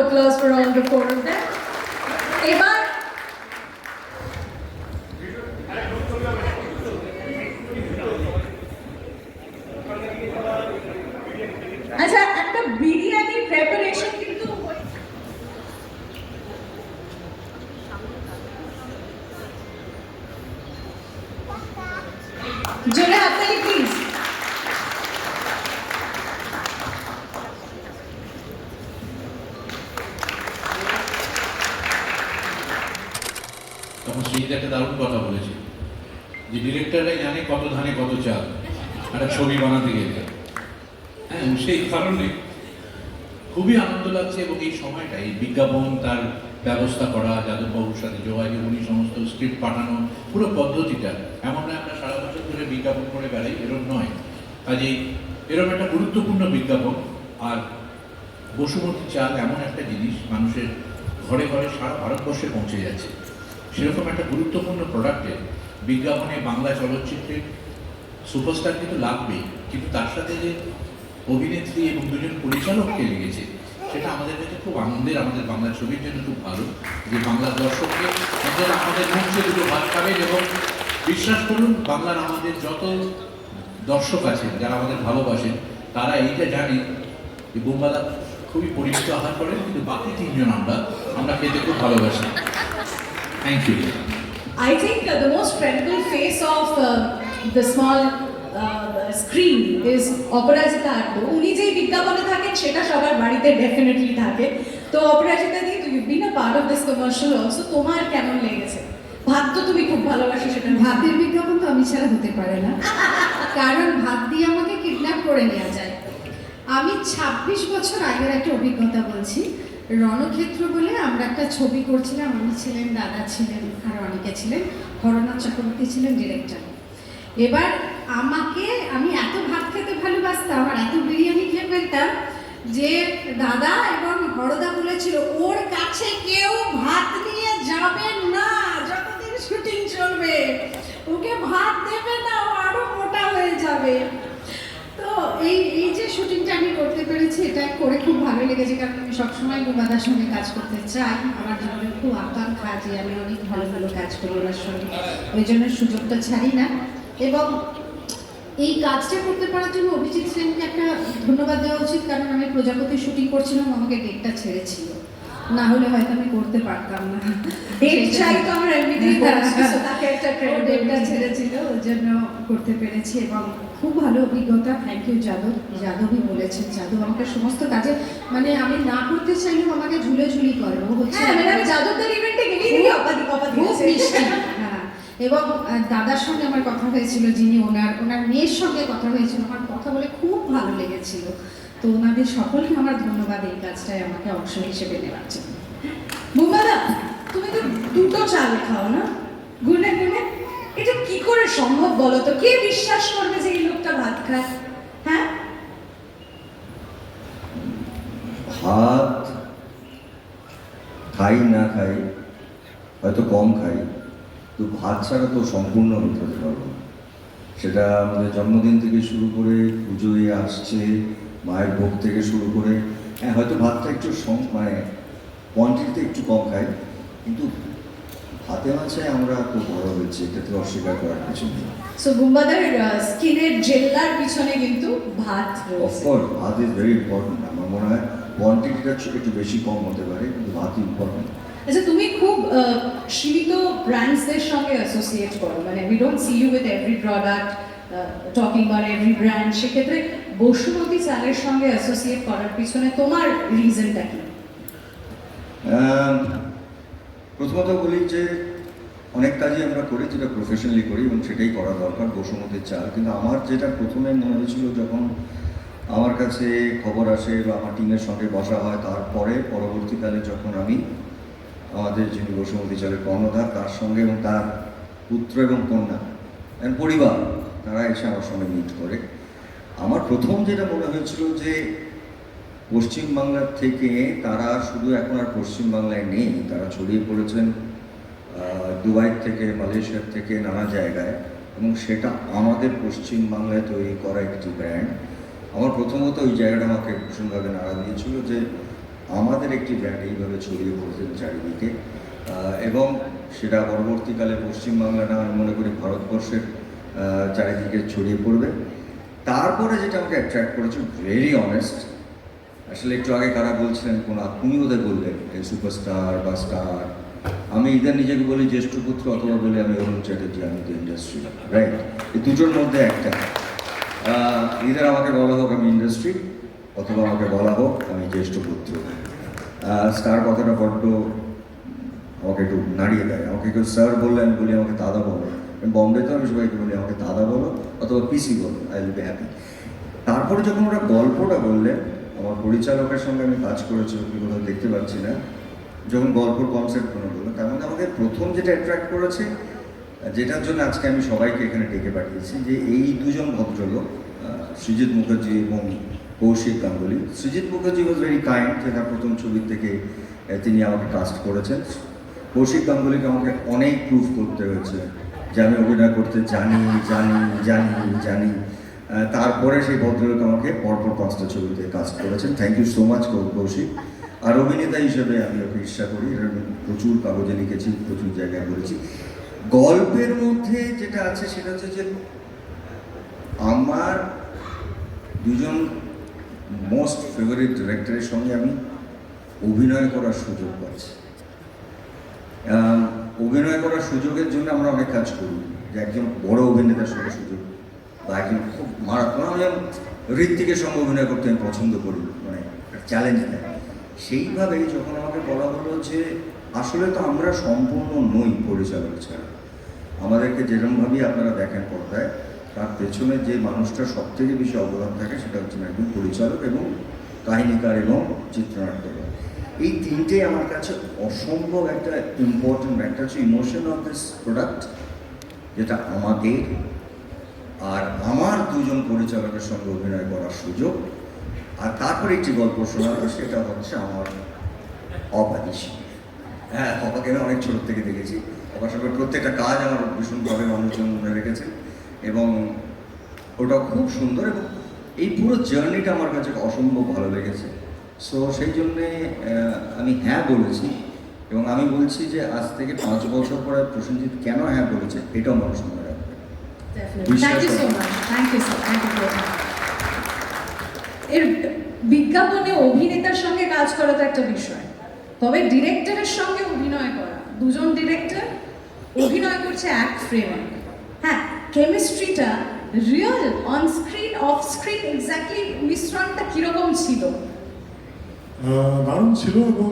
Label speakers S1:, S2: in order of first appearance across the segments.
S1: applause for all the four of them. এবার আচ্ছা একটা বিরিয়ানি প্রেপারেশন কিন্তু জোরে হাততালি প্লিজ
S2: তখন শ্রীজিৎ একটা দারুণ কথা বলেছে যে ডিরেক্টররাই জানে কত ধানে, কত চাল? একটা ছবি বানাতে গেলে। হ্যাঁ সেই কারণে খুবই আনন্দ লাগছে এবং এই সময়টা, এই বিজ্ঞাপন তার ব্যবস্থা করা, যাদববাবুর সাথে যোগাযোগ, উনি সমস্ত স্ক্রিপ্ট পাঠানো, পুরো পদ্ধতিটা। এমন নয় আমরা সারা বছর ধরে বিজ্ঞাপন করে বেড়াই, এরম নয়। কাজেই এরকম একটা গুরুত্বপূর্ণ বিজ্ঞাপন। আর বসুমতী চাল এমন একটা জিনিস, মানুষের ঘরে ঘরে সারা ভারতবর্ষে পৌঁছে যাচ্ছে। সেরকম একটা গুরুত্বপূর্ণ প্রোডাক্টের বিজ্ঞাপনে বাংলা চলচ্চিত্রে সুপারস্টার কিন্তু লাগবেই, কিন্তু তার সাথে যে অভিনেত্রী এবং দুজন পরিচালককে লেগেছে, সেটা আমাদের কাছে খুব আনন্দের, আমাদের বাংলা ছবির জন্য খুব ভালো। যে বাংলা দর্শককে অন্তত আমাদের মুখে দুটো ভাত খাবেন এবং বিশ্বাস করুন, বাংলার আমাদের যত দর্শক আছেন, যারা আমাদের ভালোবাসেন, তারা এইটা জানে যে বোম্বাদা খুবই পরিচিত আহার করেন, কিন্তু বাকি তিনজন আমরা আমরা খেতে খুব ভালোবাসি। Thank you
S1: I think uh, the most credible face of uh, the small uh, screen Aparajita Auddy উনি যেই বিজ্ঞাপনে থাকেন সেটা সবার বাড়িতে ডেফিনেটলি থাকে। তো Aparajita did you been a part of this commercial also তোমার কেমন লেগেছে? ভাত তো তুমি খুব ভালোবাসো সেটা
S3: ভাতের বিজ্ঞাপন তো আমি ছাড়া হতে পারে না। কারণ ভাত দিয়ে আমাকে কিডন্যাপ করে নেওয়া যায়। আমি ২৬ বছর আগের একটা অভিজ্ঞতা বলছি। রণক্ষেত্র বলে আমরা একটা ছবি করছিলাম। আমি ছিলেন, দাদা ছিলেন, আর অনেকে ছিলেন, হরনাথ চক্রবর্তী ছিলেন ডিরেক্টর এবার আমাকে, আমি এত ভাত খেতে ভালোবাসতাম আর এত বিরিয়ানি খেয়ে ফেলতাম যে দাদা এবং হরদা বলেছিল, ওর কাছে কেউ ভাত নিয়ে যাবে না, যতদিন শুটিং চলবে, ওকে ভাত দেবে না, ও আরও মোটা হয়ে যাবে। তো এই এই যে শুটিংটা আমি করতে পেরেছি, এটা করে খুব ভালো লেগেছে, কারণ আমি সবসময় বুবাদার সঙ্গে কাজ করতে চাই। আমার জীবনে খুব আকাঙ্ক্ষা যে আমি অনেক ভালো ভালো কাজ করি ওনার সঙ্গে। ওই জন্য সুযোগটা ছাড়ি না। এবং এই কাজটা করতে পারার জন্য অভিজিৎ সেনকে একটা ধন্যবাদ দেওয়া উচিত, কারণ আমি প্রজাপতি শুটিং করছিলাম, আমাকে ডেটটা ছেড়েছিল। না হলে হয়তো আমি করতে পারতাম না।
S1: ডেট চাই তো আমরা এমনিতেই তাকে একটা
S3: ডেটটা ছেড়েছিল ওর জন্য করতে পেরেছি এবং খুব ভালো অভিজ্ঞতা। Thank you Yadav. যাদবই বলেছেন যাদব আমাকে সমস্ত কাজে মানে আমি না করতে চাইলেও আমাকে ঝুলে ঝুলি করে। ও হচ্ছে
S1: হ্যাঁ মানে যাদবদের ইভেন্টে গেলেই অপাদি অপাদি
S3: খুব মিষ্টি। হ্যাঁ এবং দাদার সঙ্গে আমার কথা হয়েছিল যিনি ওনার ওনার মেয়ের সঙ্গে কথা হয়েছিল আমার কথা বলে খুব ভালো লেগেছিল। তো ওনাদের সকলকে আমার ধন্যবাদ এই কাজটায় আমাকে অংশ হিসেবে নেওয়ার জন্য।
S1: বুবাদা তুমি তো দুটো চাল খাও না? গুনে গুনে? এটা কি করে সম্ভব বলো তো? কে বিশ্বাস করবে যে এই লোকটা ভাত খায়? হ্যাঁ?
S4: ভাত খাই, না খাই, হয়তো কম খাই তো ভাত ছাড়া তো সম্পূর্ণ থাকতে পারব সেটা আমাদের জন্মদিন থেকে শুরু করে পুজোয় আসছে মায়ের ভোগ থেকে শুরু করে হ্যাঁ হয়তো ভাতটা একটু মানে কোয়ান্টিটিতে একটু কম খাই কিন্তু ভাতে মাছে আমরা খুব বড় হয়েছি এটাতে অস্বীকার করার কিছু নেই।
S1: সো বুম্বাদার স্কিনের জেল্লার পিছনে কিন্তু ভাত
S4: অফকোর্স ভাত ইজ ভেরি ইম্পর্টেন্ট আমার মনে হয় কোয়ান্টিটিটা একটু বেশি কম হতে পারে কিন্তু ভাত ইম্পর্টেন্ট
S1: আচ্ছা তুমি খুব সীমিত ব্র্যান্ডসদের সঙ্গে অ্যাসোসিয়েট করো মানে we don't see you with every product talking about every brand সেক্ষেত্রে বসুমতী চালের সঙ্গে অ্যাসোসিয়েট করার পিছনে তোমার রিজনটা কি?
S4: প্রথমত বলি যে অনেক কাজই আমরা করি, যেটা প্রফেশনালি করি এবং সেটাই করা দরকার বসুমতির চাল কিন্তু আমার যেটা প্রথমে মনে হয়েছিল যখন আমার কাছে খবর আসে বা আমার টিমের সঙ্গে বসা হয়, তারপরে পরবর্তীকালে যখন আমি আমাদের যিনি বসুমতী চালের কর্ণধার, তার সঙ্গে এবং তার পুত্র এবং কন্যা পরিবার, তারা এসে আমার সঙ্গে মিট করে। আমার প্রথম যেটা মনে হয়েছিল যে পশ্চিমবাংলার থেকে তারা শুধু এখন আর পশ্চিমবাংলায় নেই, তারা ছড়িয়ে পড়েছেন দুবাই থেকে, মালয়েশিয়ার থেকে নানা জায়গায় এবং সেটা আমাদের পশ্চিমবাংলায় তৈরি করা একটি ব্র্যান্ড আমার প্রথমত ওই জায়গাটা আমাকে ভীষণভাবে নাড়া দিয়েছিল যে আমাদের একটি ব্র্যান্ড এইভাবে ছড়িয়ে পড়েছেন চারিদিকে। এবং সেটা পরবর্তীকালে পশ্চিমবাংলা না, আমি মনে করি ভারতবর্ষের চারিদিকে ছড়িয়ে পড়বে। তারপরে যেটা আমাকে অ্যাট্রাক্ট করেছে ভেরি অনেস্ট আসলে একটু আগে কারা বলছিলেন, কোন আপনি ওদের বললেন সুপারস্টার বা স্টার আমি ইদার নিজেকে বলি জ্যেষ্ঠ পুত্র অথবা বলি আমি অরুণ চ্যাটার্জি, আমি তো ইন্ডাস্ট্রি রাইট এই দুটোর মধ্যে একটা। ইদার আমাকে বলা হোক আমি ইন্ডাস্ট্রি অথবা আমাকে বলা হোক আমি জ্যেষ্ঠ পুত্র স্টার কথাটা বড্ড, আমাকে একটু নাড়িয়ে দেয়। আমাকে কেউ স্যার বললে আমি বলি, আমাকে দাদা বলো। আমি বম্বেতে আমি সবাইকে বলি, আমাকে দাদা বলো। অথবা পিসি বলো আই উইল বি হ্যাপি তারপরে যখন ওরা গল্পটা বললেন, আমার পরিচালকের সঙ্গে আমি কাজ করেছি ওকে কোথাও দেখতে পাচ্ছি না, যখন গল্পর কনসেপ্ট কোনো বলল তার মধ্যে আমাকে প্রথম যেটা অ্যাট্রাক্ট করেছে, যেটার জন্য আজকে আমি সবাইকে এখানে ডেকে পাঠিয়েছি, যে এই দুজন ভদ্রলোক সৃজিত মুখার্জি এবং Kaushik Ganguly. Srijit Mukherjee was very kind যে তার প্রথম ছবির থেকে তিনি আমাকে কাস্ট করেছেন। কৌশিক গাঙ্গুলিকে আমাকে অনেক প্রুফ করতে হয়েছে। যে আমি অভিনয় করতে জানি জানি জানি জানি। তারপরে সেই ভদ্রলোক আমাকে পরপর পাঁচটা ছবিতে কাজ করেছেন। Thank you so much Kaushik. আর অভিনেতা হিসেবে আমি ওকে ঈর্ষা করি। প্রচুর কাগজে লিখেছি, প্রচুর জায়গায় বলেছি। গল্পের মধ্যে যেটা আছে সেটা হচ্ছে যে আমার দুজন মোস্ট ফেভারিট ডিরেক্টরের সঙ্গে আমি অভিনয় করার সুযোগ পাচ্ছি। অভিনয় করার সুযোগের জন্য আমরা অনেক কাজ করি। যে একজন বড় অভিনেতার সঙ্গে সুযোগ। বা একজন খুব মারাত্মক ঋত্বিকের সঙ্গে অভিনয় করতে আমি পছন্দ করি মানে চ্যালেঞ্জ দেয়। সেইভাবেই যখন আমাকে বলা হলো যে, আসলে তো আমরা সম্পূর্ণ নই পরিচালক ছাড়া। আমাদেরকে যেরকমভাবেই আপনারা দেখেন পর্দায়, তার পেছনে যে মানুষটা সব থেকে বেশি অবদান থাকে সেটা হচ্ছে একজন পরিচালক এবং কাহিনীকার এবং চিত্রনাট্যকার। এই তিনটে আমার কাছে অসম্ভব একটা ইম্পর্টেন্ট একটা হচ্ছে ইমোশন অফ দিস প্রোডাক্ট যেটা আমাদের আর আমার দুজন পরিচালকের সঙ্গে অভিনয় করার সুযোগ। আর তারপরে একটি গল্প শোনালো সেটা হচ্ছে আমার অবাদিশী হ্যাঁ অপাকে আমি অনেক ছোট থেকে দেখেছি। সঙ্গে প্রত্যেকটা কাজ আমার ভীষণভাবে মানুষজন মনে রেখেছে। এবং ওটা খুব সুন্দর এবং এই পুরো জার্নিটা আমার কাছে অসম্ভব ভালো লেগেছে। সো সেই জন্যে আমি হ্যাঁ বলেছি এবং আমি বলছি যে আজ থেকে পাঁচ বছর পরে প্রসেনজিৎ কেন হ্যাঁ বলেছে, এটাও মানুষ মনে রাখবে।
S1: এর বিজ্ঞাপনে অভিনেতার সঙ্গে কাজ করা তো একটা বিষয়। তবে ডিরেক্টরের সঙ্গে অভিনয় করা, দুজন ডিরেক্টর অভিনয় করছে এক ফ্রেমে হ্যাঁ কেমিস্ট্রিটা real on screen off screen exactly মিশ্রণটা কীরকম ছিল?
S5: দারুণ ছিল এবং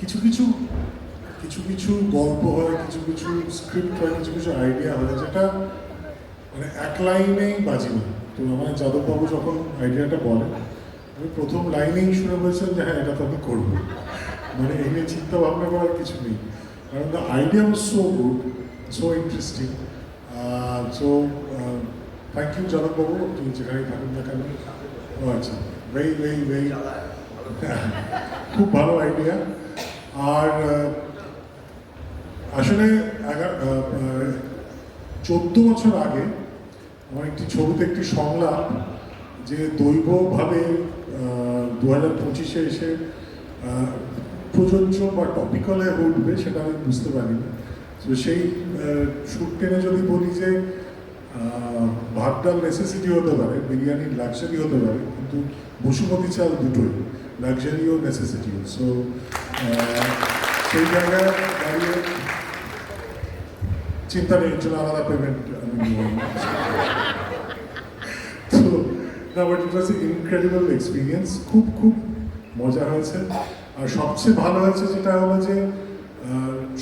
S5: কিছু কিছু কিছু কিছু গল্প হয়, কিছু কিছু স্ক্রিপ্ট হয়, কিছু কিছু আইডিয়া হয়, যেটা মানে এক লাইনেই বাজি না তো আমার যাদববাবু যখন আইডিয়াটা বলে, আমি প্রথম লাইনেই শুনে বলছিলাম যে হ্যাঁ এটা তো আমি করব। মানে এই নিয়ে চিন্তা ভাবনা করার কিছু নেই। কারণ the idea was so good so interesting so thank you যাদববাবু তুমি যেখানেই থাকুন না কেন। আচ্ছা ভেরি ভেরি ভেরি খুব ভালো আইডিয়া আর আসলে এগারো চোদ্দ বছর আগে আমার একটি ছবিতে একটি সংলাপ যে দৈবভাবে দু হাজার পঁচিশে এসে প্রযোজ্য বা টপিক্যালে উঠবে সেটা আমি বুঝতে পারিনি। তো সেই শুট টেনে যদি বলি যে আহ, ভাত ডাল নেসেসিটি হতে পারে বিরিয়ানি লাক্সারি হতে পারে কিন্তু বসুমতি চাল দুটোই লাক্সারিও নেসেসিটিও সো সেই জায়গায় চিন্তা নেই চলো আলাদা পেমেন্ট আমি তো না but it was incredible experience খুব খুব মজা হয়েছে। আর সবচেয়ে ভালো হয়েছে যেটা হলো যে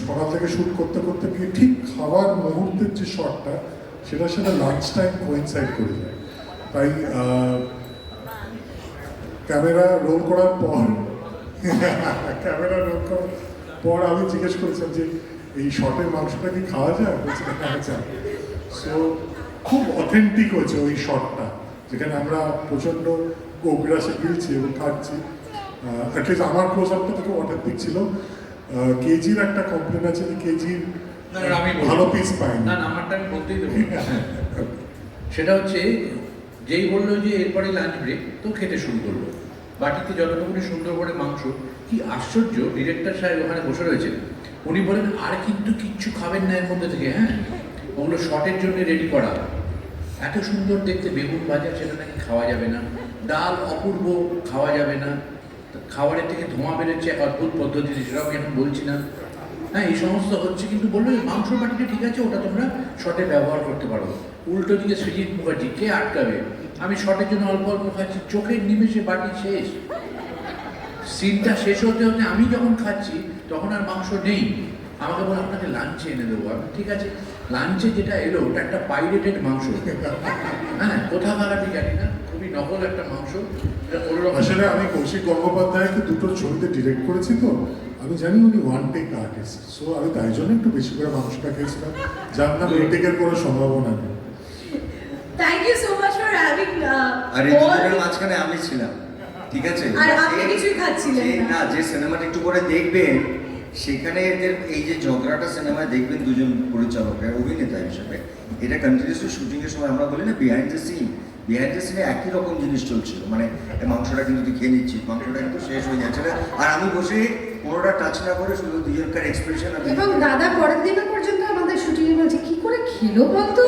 S5: সকাল থেকে শ্যুট করতে করতে গিয়ে ঠিক খাওয়ার মুহূর্তের যে শটটা সেটার সাথে লাঞ্চ টাইম কোইনসাইড করে যায় তাই ক্যামেরা রোল করার পর ক্যামেরা রোল করার পর আমি জিজ্ঞেস করেছিলাম যে, এই শটের মাংসটা কি খাওয়া যায়? হ্যাঁ যায়। সো খুব অথেন্টিক হয়েছে ওই শটটা যেখানে আমরা প্রচণ্ড গোগ্রাসে গিলছি এবং খাচ্ছি। অ্যাটলিস্ট আমার ক্লোজ আপটা তো খুব অথেন্টিক ছিল। কেজির একটা কমপ্লেন আছে যে, কেজির। ভালো পিস
S2: না আমারটা আমি বলতেই দেবো। সেটা হচ্ছে যেই বলল যে এরপরে লাঞ্চ ব্রেক তো খেতে শুরু করল। বাটিতে যতটুকুনি সুন্দর করে মাংস কি আশ্চর্য ডিরেক্টর সাহেব ওখানে বসে রয়েছেন। উনি বলেন আর কিন্তু কিচ্ছু খাবেন না এর মধ্যে থেকে হ্যাঁ? ওগুলো শটের জন্য রেডি করা। এত সুন্দর দেখতে বেগুন ভাজা সেটা নাকি খাওয়া যাবে না। ডাল অপূর্ব খাওয়া যাবে না। খাবারের থেকে ধোঁয়া বেরোচ্ছে এক অদ্ভুত পদ্ধতি সেটাও এখন বলছি না। হ্যাঁ এই সমস্ত হচ্ছে কিন্তু বলল, এই মাংস বাটিটা ঠিক আছে, ওটা তোমরা শটে ব্যবহার করতে পারো। উল্টো দিকে সৃজিৎ মুখার্জি কে আটকাবে। আমি শটের জন্য অল্প অল্প খাচ্ছি, চোখের নিমেষে বাটি শেষ। সিনটা শেষ হতে হতে আমি যখন খাচ্ছি, তখন আর মাংস নেই। আমাকে বলে, আপনাকে লাঞ্চে এনে দেবো আমি। ঠিক আছে লাঞ্চে যেটা এলো, ওটা একটা পাইরেটেড মাংস। হ্যাঁ কোথাকার আমি জানি না। নকল একটা মাংস।
S5: আসলে আমি কৌশিক গঙ্গোপাধ্যায়কে দুটো ছবিতে ডিরেক্ট করেছি তো। আমি জানি উনি ওয়ান টেক আর্টিস্ট সো আমি তাই জন্য একটু বেশি করে মাংসটা খেয়েছিলাম। যার নাম টেকের কোনো সম্ভাবনা নেই।
S1: Thank you so much for having
S4: আর এই মাঝখানে আমি ছিলাম ঠিক আছে?
S1: আর আপনি কিছুই খাচ্ছিলেন না।
S4: যে সিনেমাটা একটু করে দেখবেন সেখানে এদের এই যে ঝগড়াটা সিনেমায় দেখবেন দুজন পরিচালক অভিনেতা হিসেবে। এটা কন্টিনিউসলি শুটিং এর সময় আমরা বলি না বিহাইন্ড দ্য সিন বিহাইন্ড সিনে একই রকম জিনিস চলছিল। মানে মাংসটা কিন্তু তুই খেয়ে নিচ্ছিস মাংসটা কিন্তু শেষ হয়ে যাচ্ছে। না আর আমি বসে কোনোটা টাচ না করে শুধু দুজনকার এক্সপ্রেশন
S3: এবং দাদা পরের দিন পর্যন্ত আমাদের শুটিং বলছে কি করে খেলো বলতো?